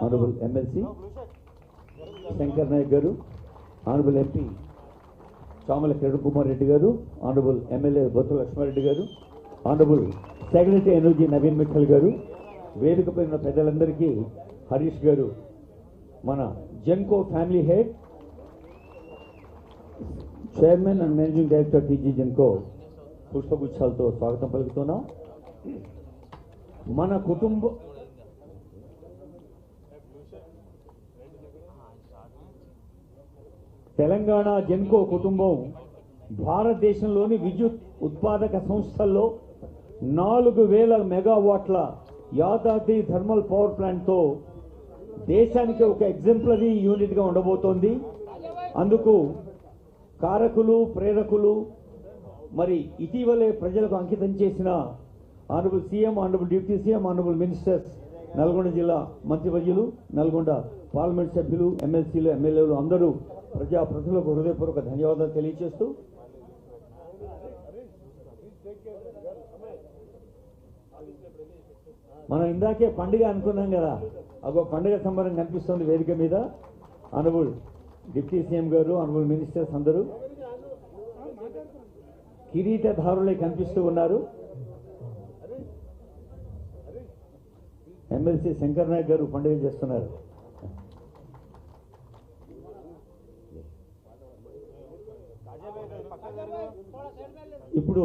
Honourable MLC Shankar Nayak garu honourable MP Chamala Kiran Kumar Reddy garu honourable MLA Botsa Lakshma Reddy garu honourable secretary energy Naveen Mittal garu వేదికపై ఉన్న పెద్దలందరికీ హరీష్ గారు మన Genco family head chairman and managing director TG Genco పుష్పగుచ్చాలతో స్వాగతం పలుకుతున్నాం. మన కుటుంబ తెలంగాణ జెన్కో కుటుంబం భారతదేశంలోని విద్యుత్ ఉత్పాదక సంస్థల్లో నాలుగు వేల మెగావాట్ల యాదాద్రి థర్మల్ పవర్ ప్లాంట్తో దేశానికి ఒక ఎగ్జంప్లరీ యూనిట్గా ఉండబోతోంది. అందుకు కారకులు ప్రేరకులు మరి ఇటీవలే ప్రజలకు అంకితం చేసిన honourable CM honourable deputy CM honourable ministers Nalgonda జిల్లా మంత్రివర్యులు నల్గొండ పార్లమెంట్ సభ్యులు ఎమ్మెల్సీలు ఎమ్మెల్యేలు అందరూ ప్రజాప్రతినిధులకు హృదయపూర్వక ధన్యవాదాలు తెలియజేస్తూ మనం ఇందాకే పండుగ అనుకున్నాం కదా అగో పండుగ సంబరం కనిపిస్తుంది వేదిక మీద. అనుబుల్ డిప్యూటీ సీఎం గారు అనుబుల్ మినిస్టర్స్ అందరూ కిరీటధారులే కనిపిస్తూ ఉన్నారు. ఎమ్మెల్సీ శంకర్ నాయక్ గారు పండుగ చేస్తున్నారు. ఇప్పుడు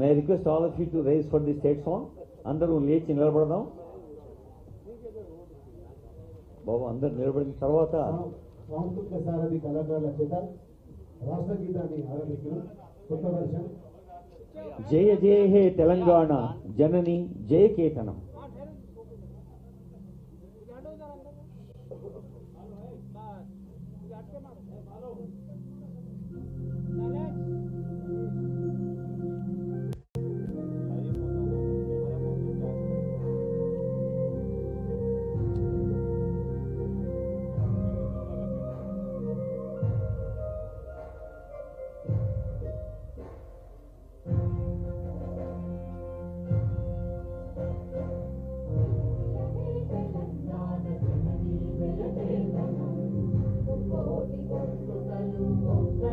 may request all of you to rise for the state song అందరూ లేచి నిలబడదాం. బాబు అందరు నిలబడిన తర్వాత సాంస్కృతిక సారథి కళాకారుల చేత రాష్ట్ర గీతాన్ని ఆరంభించిన కొత్త వర్షం. జయ జయ హే తెలంగాణ జనని జయ కేతనం.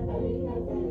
జై